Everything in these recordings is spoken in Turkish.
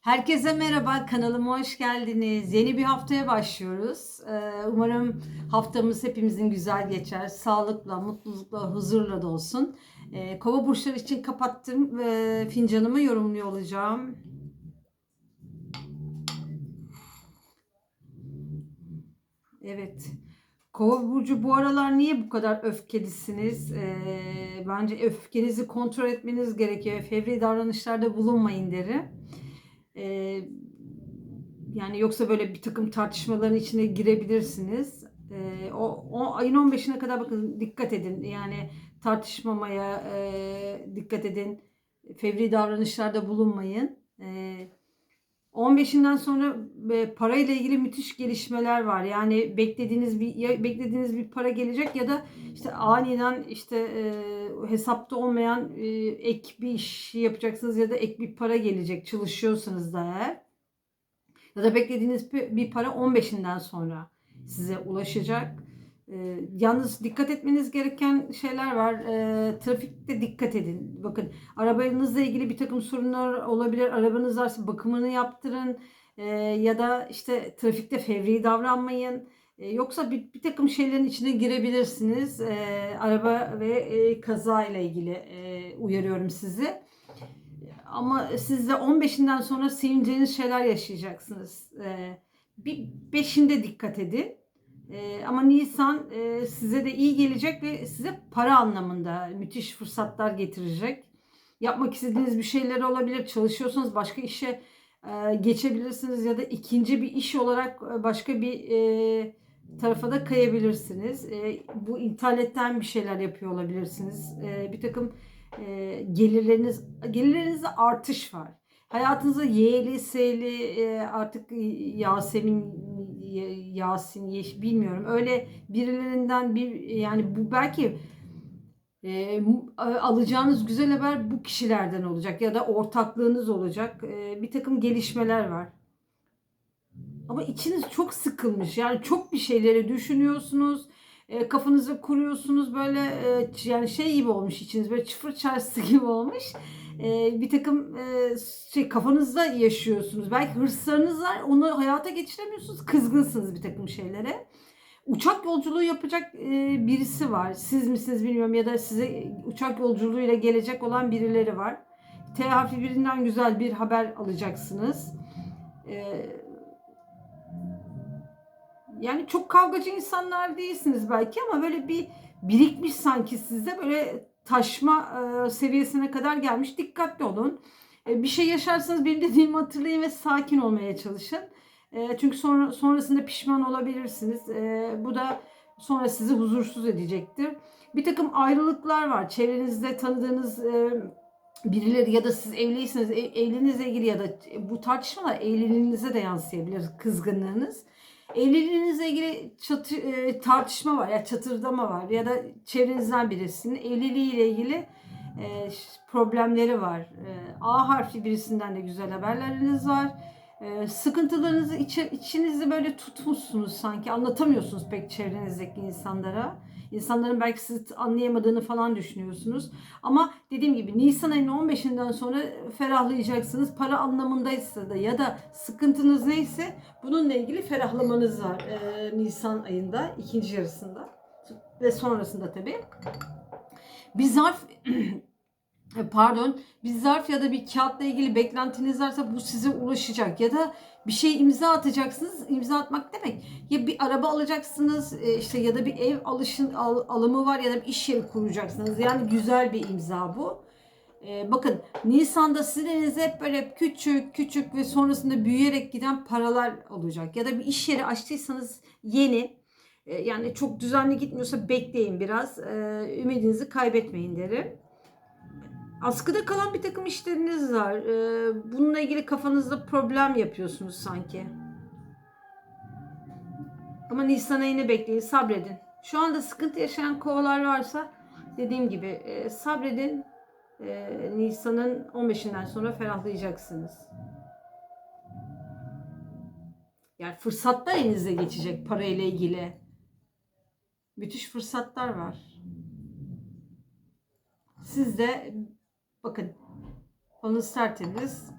Herkese merhaba, kanalıma hoş geldiniz. Yeni bir haftaya başlıyoruz. Ee, Umarım haftamız hepimizin güzel geçer. Sağlıkla, mutlulukla, huzurla da olsun. Ee, Kova burçları için kapattım ve fincanımı yorumluyor olacağım. Evet. Kova burcu bu aralar niye bu kadar öfkelisiniz? Ee, bence öfkenizi kontrol etmeniz gerekiyor. Fevri davranışlarda bulunmayın derim. Yani yoksa böyle bir takım tartışmaların içine girebilirsiniz. Ee, o, o ayın 15'ine kadar bakın dikkat edin. Yani tartışmamaya e, dikkat edin. Fevri davranışlarda bulunmayın. Ee, 15'inden sonra e, parayla ilgili müthiş gelişmeler var. Yani beklediğiniz bir ya beklediğiniz bir para gelecek ya da işte aniden işte e, hesapta olmayan e, ek bir iş yapacaksınız ya da ek bir para gelecek çalışıyorsanız da eğer. Ya da beklediğiniz bir, para 15'inden sonra size ulaşacak. E, yalnız dikkat etmeniz gereken şeyler var. E, trafikte dikkat edin. Bakın arabanızla ilgili bir takım sorunlar olabilir. Arabanız varsa bakımını yaptırın. E, ya da işte trafikte fevri davranmayın. E, yoksa bir, bir takım şeylerin içine girebilirsiniz. E, araba ve e, kaza ile ilgili e, uyarıyorum sizi. Ama siz de 15'inden sonra sevineceğiniz şeyler yaşayacaksınız. E, bir beşinde dikkat edin. Ee, ama Nisan e, size de iyi gelecek ve size para anlamında müthiş fırsatlar getirecek. Yapmak istediğiniz bir şeyler olabilir. Çalışıyorsanız başka işe e, geçebilirsiniz ya da ikinci bir iş olarak e, başka bir e, tarafa da kayabilirsiniz. E, bu internetten bir şeyler yapıyor olabilirsiniz. E, bir takım e, gelirleriniz gelirlerinizde artış var. Hayatınızda Y'li, S'li, e, artık Yasemin, Yasin, Yeş bilmiyorum. Öyle birilerinden bir yani bu belki e, alacağınız güzel haber bu kişilerden olacak ya da ortaklığınız olacak. E, bir takım gelişmeler var. Ama içiniz çok sıkılmış. Yani çok bir şeyleri düşünüyorsunuz. E, kafanızı kuruyorsunuz böyle e, yani şey gibi olmuş içiniz böyle çıfır çarşısı gibi olmuş e, bir takım e, şey kafanızda yaşıyorsunuz. Belki hırslarınız var. Onu hayata geçiremiyorsunuz. Kızgınsınız bir takım şeylere. Uçak yolculuğu yapacak e, birisi var. Siz misiniz bilmiyorum ya da size uçak yolculuğuyla gelecek olan birileri var. T harfi birinden güzel bir haber alacaksınız. E, yani çok kavgacı insanlar değilsiniz belki ama böyle bir birikmiş sanki sizde böyle taşma e, seviyesine kadar gelmiş. Dikkatli olun. E, bir şey yaşarsanız benim dediğimi hatırlayın ve sakin olmaya çalışın. E, çünkü sonra sonrasında pişman olabilirsiniz. Bu da sonra sizi huzursuz edecektir. Bir takım ayrılıklar var. Çevrenizde tanıdığınız birileri ya da siz evliyseniz ev, evliliğinizle ilgili ya da bu tartışmalar evliliğinize de yansıyabilir kızgınlığınız. Evliliğinizle ilgili çatı, e, tartışma var ya çatırdama var ya da çevrenizden birisinin evliliğiyle ilgili e, problemleri var. E, A harfi birisinden de güzel haberleriniz var. E, sıkıntılarınızı iç, içinizde böyle tutmuşsunuz sanki anlatamıyorsunuz pek çevrenizdeki insanlara. İnsanların belki sizi anlayamadığını falan düşünüyorsunuz. Ama dediğim gibi Nisan ayının 15'inden sonra ferahlayacaksınız. Para anlamındaysa da ya da sıkıntınız neyse bununla ilgili ferahlamanız var ee, Nisan ayında ikinci yarısında ve sonrasında tabii. Bir zarf pardon bir zarf ya da bir kağıtla ilgili beklentiniz varsa bu size ulaşacak ya da bir şey imza atacaksınız. İmza atmak demek ya bir araba alacaksınız e, işte ya da bir ev alışın al, alımı var ya da bir iş yeri kuracaksınız. Yani güzel bir imza bu. Ee, bakın Nisan'da sizin hep böyle küçük küçük ve sonrasında büyüyerek giden paralar olacak. Ya da bir iş yeri açtıysanız yeni e, yani çok düzenli gitmiyorsa bekleyin biraz. E, ümidinizi kaybetmeyin derim askıda kalan bir takım işleriniz var. Ee, bununla ilgili kafanızda problem yapıyorsunuz sanki. Ama Nisan ayını bekleyin, sabredin. Şu anda sıkıntı yaşayan kovalar varsa dediğim gibi e, sabredin. E, Nisan'ın 15'inden sonra ferahlayacaksınız. Yani fırsatlar elinize geçecek parayla ilgili. Müthiş fırsatlar var. Siz de Bakın onu tertemiz.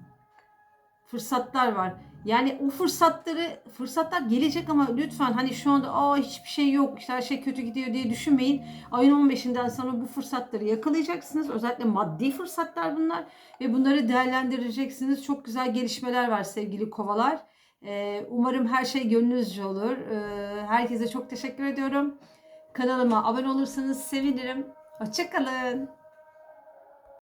fırsatlar var. Yani o fırsatları fırsatlar gelecek ama lütfen hani şu anda aa hiçbir şey yok işte her şey kötü gidiyor diye düşünmeyin. Ayın 15'inden sonra bu fırsatları yakalayacaksınız. Özellikle maddi fırsatlar bunlar ve bunları değerlendireceksiniz. Çok güzel gelişmeler var sevgili kovalar. Ee, umarım her şey gönlünüzce olur. Ee, herkese çok teşekkür ediyorum. Kanalıma abone olursanız sevinirim. Hoşçakalın.